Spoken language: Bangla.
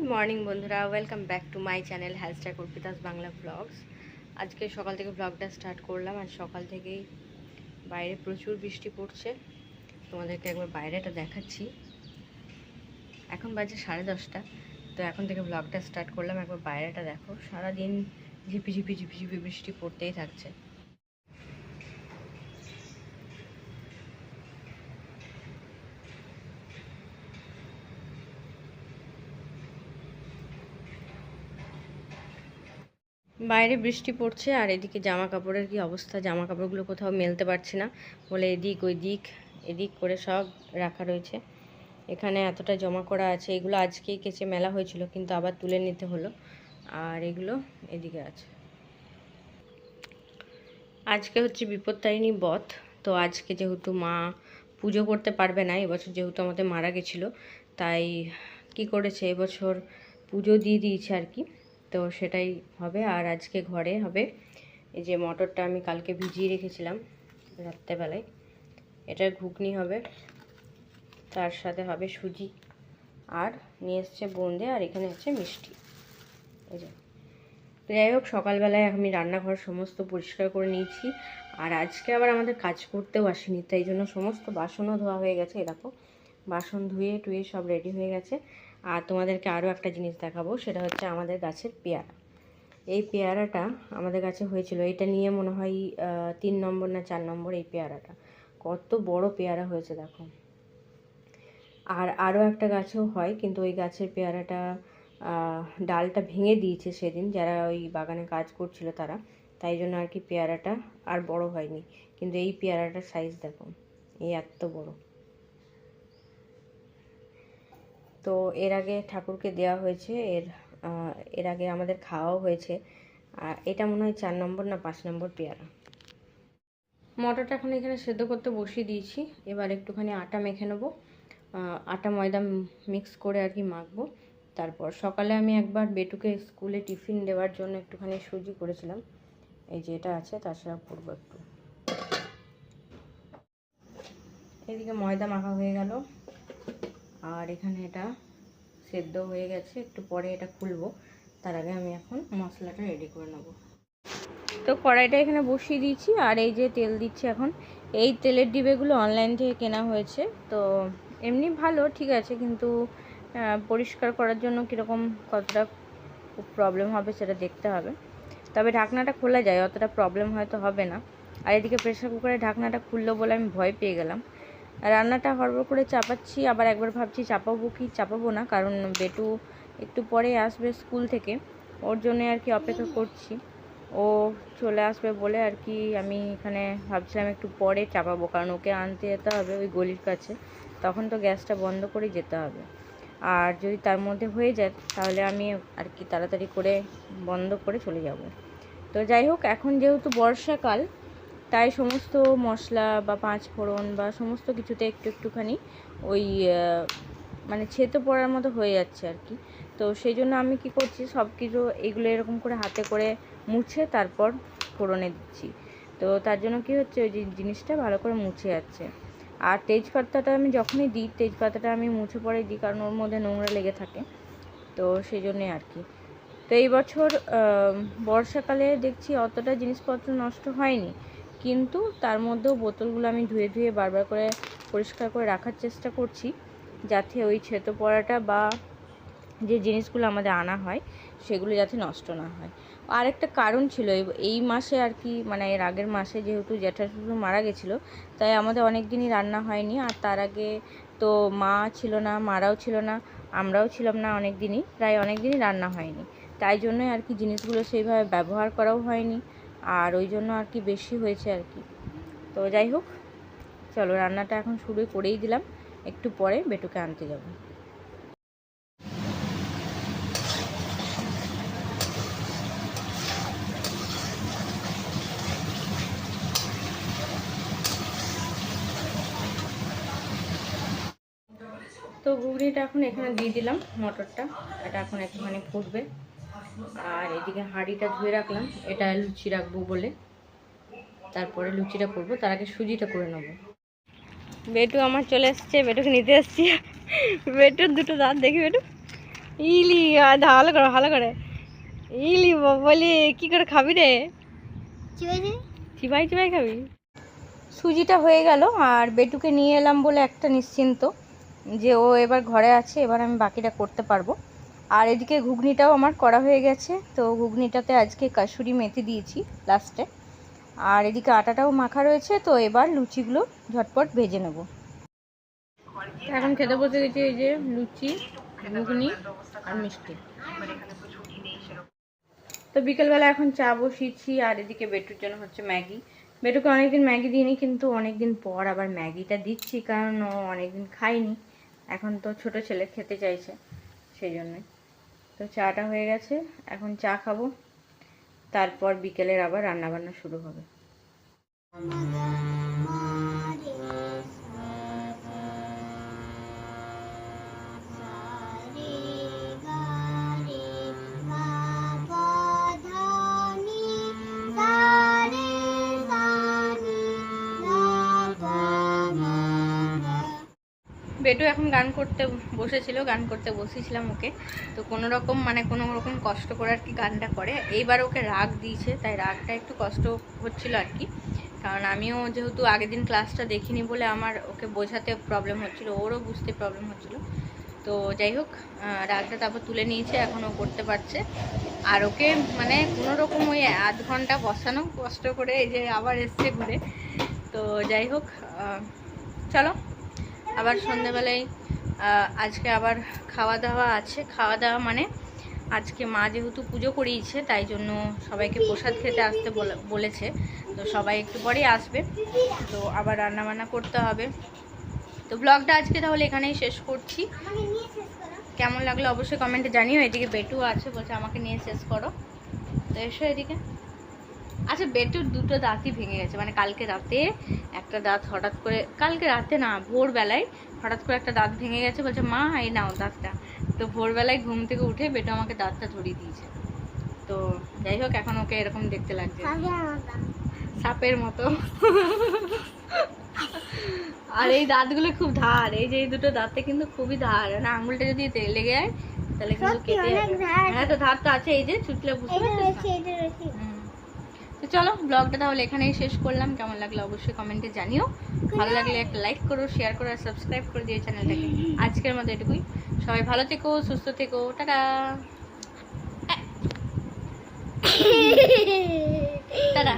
গুড মর্নিং বন্ধুরা, welcome back to my channel hashtag Arpita's Bangla blogs. আজকে সকাল থেকে ব্লগটা স্টার্ট করলাম আর সকাল থেকেই বাইরে প্রচুর বৃষ্টি পড়ছে। তোমাদেরকে একবার বাইরেটা দেখাচ্ছি। এখন বাজে সাড়ে দশটা, তো এখন থেকে ব্লগটা স্টার্ট করলাম। একবার বাইরেটা দেখো। সারাদিন ঝিপি ঝিপি ঝিপি ঝিপি বৃষ্টি পড়তেই থাকছে। বাইরে বৃষ্টি পড়ছে আর এদিকে জামা কাপড়ের কি অবস্থা? জামা কাপড়গুলো কোথাও মেলতে পারছি না। বলে এদিক ওই দিক এদিক করে সব রাখা রয়েছে। এখানে এতটা জমা করা আছে। এগুলো আজকেই কেচে মেলা হয়েছিল, কিন্তু আবার তুলে নিতে হলো। আর এগুলো এদিকে আছে। আজকে হচ্ছে বিপত্তারিণী বধ। তো আজকে যেহেতু মা পুজো করতে পারবে না, এবছর যেহেতু আমাদের মারা গেছিল, তাই কি করেছে? এবছর পুজো দিয়ে দিয়েছে আর কি। তো সেটাই হবে। আর আজকে ঘরে হবে। এই যে মটরটা আমি কালকে ভিজিয়ে রেখেছিলাম রাত্রেবেলায়। এটার ঘুগনি হবে। তার সাথে হবে সুজি। আর নিয়ে এসছে বোঁদে আর এখানে হচ্ছে মিষ্টি। এই যে। যাই হোক, সকালবেলায় আমি রান্নাঘর সমস্ত পরিষ্কার করে নিয়েছি। আর আজকে আবার আমাদের কাজ করতেও আসেনি, তাই জন্য সমস্ত বাসনও ধোয়া হয়ে গেছে এরকম বাসন ধুয়ে টুয়ে সব রেডি হয়ে গেছে। আর তোমাদেরকে আরও একটা জিনিস দেখাবো, সেটা হচ্ছে আমাদের গাছের পেয়ারা। এই পেয়ারাটা আমাদের কাছে হয়েছিল, এটা নিয়ে মনে হয় তিন নম্বর না চার নম্বর এই পেয়ারাটা। কত বড় পেয়ারা হয়েছে, দেখো। আর আরও একটা গাছেও হয়, কিন্তু ওই গাছের পেয়ারাটা ডালটা ভেঙে দিয়েছে সেদিন, যারা ওই বাগানে কাজ করছিল তারা। তাই জন্য আর কি পেয়ারাটা আর বড় হয়নি। কিন্তু এই পেয়ারাটার সাইজ দেখো, এই এত বড়। তো এর আগে ঠাকুরকে দেওয়া হয়েছে, এর এর আগে আমাদের খাওয়াও হয়েছে। আর এটা মনে হয় চার নম্বর না পাঁচ নম্বর পেয়ারা। মটরটা এখন এখানে সেদ্ধ করতে বসিয়ে দিয়েছি। এবার একটুখানি আটা মেখে নেব। আটা ময়দা মিক্স করে আর কি মাখবো। তারপর সকালে আমি একবার বেটুকে স্কুলে টিফিন দেওয়ার জন্য একটুখানি সুজি করেছিলাম। এই যে এটা আছে তাছাড়া করব একটু। এদিকে ময়দা মাখা হয়ে গেল। আর এখানে এটা সেদ্ধ হয়ে গেছে, একটু পরে এটা খুলবো। তার আগে আমি এখন মশলাটা রেডি করে নেব। তো কড়াইটা এখানে বসিয়ে দিয়েছি, আর এই যে তেল দিচ্ছি এখন, এই তেলের ডিবেগুলো অনলাইন থেকে কেনা হয়েছে। তো এমনি ভালো, ঠিক আছে, কিন্তু পরিষ্কার করার জন্য কীরকম কতটা প্রবলেম হবে সেটা দেখতে হবে। তবে ঢাকনাটা খোলা যায়, অতটা প্রবলেম হয়তো হবে না। আর এদিকে প্রেশার কুকারে ঢাকনাটা খুললো বলে আমি ভয় পেয়ে গেলাম। রান্নাটা হড়বড় করে চাপাচ্ছি, আবার একবার ভাবছি চাপাবো কি, চাপাবো না, কারণ বেটু একটু পরে আসবে স্কুল থেকে। ওর জন্য আর কি অপেক্ষা করছি। ও চলে আসবে বলে আর কি আমি এখানে ভাবছিলাম একটু পরে চাপাবো, কারণ ওকে আনতে যেতে হবে ওই গলির কাছে। তখন তো গ্যাসটা বন্ধ করে যেতে হবে। আর যদি তার মধ্যে হয়ে যায়, তাহলে আমি আর কি তাড়াতাড়ি করে বন্ধ করে চলে যাব। তো যাই হোক, এখন যেহেতু বর্ষাকাল তাই সমস্ত মশলা বা পাঁচ ফোড়ন বা সমস্ত কিছুতে একটু একটুখানি ওই মানে ছেতো পড়ার মতো হয়ে যাচ্ছে আর কি। তো সেই জন্য আমি কি করছি, সব কিছু এগুলো এরকম করে হাতে করে মুছে তারপর ফোড়নে দিচ্ছি। তো তার জন্য কি হচ্ছে, ওই জিনিসটা ভালো করে মুছে যাচ্ছে। আর তেজপাতাটা আমি যখনই দিই, তেজপাতাটা আমি মুছে পরে দিই, কারণ ওর মধ্যে নোংরা লেগে থাকে। তো সেই জন্যে আর কি। তো এই বছর বর্ষাকালে দেখছি অতটা জিনিসপত্র নষ্ট হয়নি। কিন্তু তার মধ্যেও বোতলগুলো আমি ধুয়ে ধুয়ে বারবার করে পরিষ্কার করে রাখার চেষ্টা করছি, যাতে ওই ছেতো পড়াটা বা যে জিনিসগুলো আমাদের আনা হয়, সেগুলো যাতে নষ্ট না হয়। আর একটা কারণ ছিল, এই- মাসে আর কি মানে এর আগের মাসে যেহেতু জ্যাঠা মারা গেছিল, তাই আমাদের অনেক দিনই রান্না হয়নি, আর তার আগে তো মা ছিল না, মারাও ছিল না, আমরাও ছিলাম না অনেক দিনই প্রায় অনেক দিনই রান্না হয়নি। তাই জন্যই আর কি জিনিসগুলো সেইভাবে ব্যবহার করাও হয়নি। আর ওই জন্য আর কি বেশি হয়েছে আর কি। তো যাই হোক, চলো রান্নাটা এখন শুরু করেই দিলাম। একটু পরে বেটুকে আনতে যাব। তো ঘুগনিটা এখন এখানে দিয়ে দিলাম মটরটা। এটা এখন একটুখানি ফুটবে। আর এদিকে হাঁড়িটা ধুয়ে রাখলাম। এটা লুচি রাখব বলে। তারপরে লুচিটা করব। তার আগে সুজিটা করে নেব। বেটু আমার চলে এসছে। বেটুকে নিতে এসছি। বেটুর দুটো দাঁত দেখি বেটু। ইলি ভালো করে ভালো করে। ইলি বলি কি করে খাবি রে? চিবাই চিবাই খাবি? সুজিটা হয়ে গেল। আর বেটুকে নিয়ে এলাম বলে একটা নিশ্চিন্ত যে ও এবার ঘরে আছে। এবার আমি বাকিটা করতে পারব। আর এদিকে ঘুগনিটাও আমার করা হয়ে গেছে। তো ঘুগনিটাতে আজকে কাসুরি মেথি দিয়েছি লাস্টে। আর এদিকে আটাটাও মাখা রয়েছে, তো এবার লুচিগুলো ঝটপট ভেজে নেব। এখন খেতে বসে গেছি এই যে লুচি, ঘুগনি আর মিষ্টি। তো বিকেলবেলা এখন চা বসিয়েছি, আর এদিকে বেটুর জন্য হচ্ছে ম্যাগি। বেটুকে অনেকদিন ম্যাগি দিইনি, কিন্তু অনেকদিন পর আবার ম্যাগিটা দিচ্ছি, কারণ ও অনেকদিন খায়নি। এখন তো ছোট ছেলে খেতে চাইছে, সেই জন্যই তো চাটা হয়ে গেছে এখন চা খাব। তারপর বিকেলের আবার রান্নাবান্না শুরু হবে। বেটু এখন গান করতে বসেছিল, গান করতে বসেছিলাম ওকে। তো কোনো রকম মানে কোনো রকম কষ্ট করে আর কি গানটা করে। এইবার ওকে রাগ দিয়েছে, তাই রাগটা একটু কষ্ট হচ্ছিল আর কি। কারণ আমিও যেহেতু আগের দিন ক্লাসটা দেখিনি বলে আমার ওকে বোঝাতে প্রবলেম হচ্ছিল, ওরও বুঝতে প্রবলেম হচ্ছিল। তো যাই হোক রাগটা তারপর তুলে নিয়েছে, এখন ও করতে পারছে। আর ওকে মানে কোনো রকম ওই আধ ঘণ্টা বসানো, কষ্ট করে এই যে আবার এসছে ঘুরে। তো যাই হোক চলো। আবার সন্ধেবেলায় আজকে আবার খাওয়া দাওয়া আছে। খাওয়া দাওয়া মানে আজকে মা যেহেতু পুজো করিয়েছে, তাই জন্য সবাইকে প্রসাদ খেতে আসতে বলে- বলেছে। তো সবাই একটু পরেই আসবে। তো আবার রান্না বান্না করতে হবে। তো ব্লগটা আজকে তাহলে এখানেই শেষ করছি। কেমন লাগল অবশ্যই কমেন্টে জানিও। এদিকে বেটু আছে বলছে, আমাকে নিয়ে শেষ করো। তো এসো এদিকে। আচ্ছা বেটুর দুটো দাঁতই ভেঙে গেছে। মানে কালকে রাতে একটা দাঁত হঠাৎ করে কালকে রাতে না ভোরবেলায় হঠাৎ করে একটা দাঁত ভেঙে গেছে বলছে মা এই নাও দাঁতটা। তো ভোরবেলায় ঘুম থেকে উঠে বেটু আমাকে দাঁতটা ধরিয়ে দিয়েছে। তো যাই হোক এখন ওকে এরকম দেখতে লাগছে। সাপের মতো। আর এই দাঁতগুলো খুব ধার। এই যে এই দুটো দাঁতে কিন্তু খুবই ধার। মানে আঙুলটা যদি লেগে যায় তাহলে কিন্তু কেটে হ্যাঁ তো ধার। তো আছে এই যে চুটলে বুঝতে পারছিস। তো চলো ব্লগটা তাহলে এখানেই শেষ করলাম। কেমন লাগল অবশ্যই কমেন্টে জানিও। ভালো লাগলে একটা লাইক করো শেয়ার করো আর সাবস্ক্রাইব করে দিও চ্যানেলটাকে আজকের মতো এটুকুই। সবাই ভালো থেকো সুস্থ থেকো। টাটা! টাটা!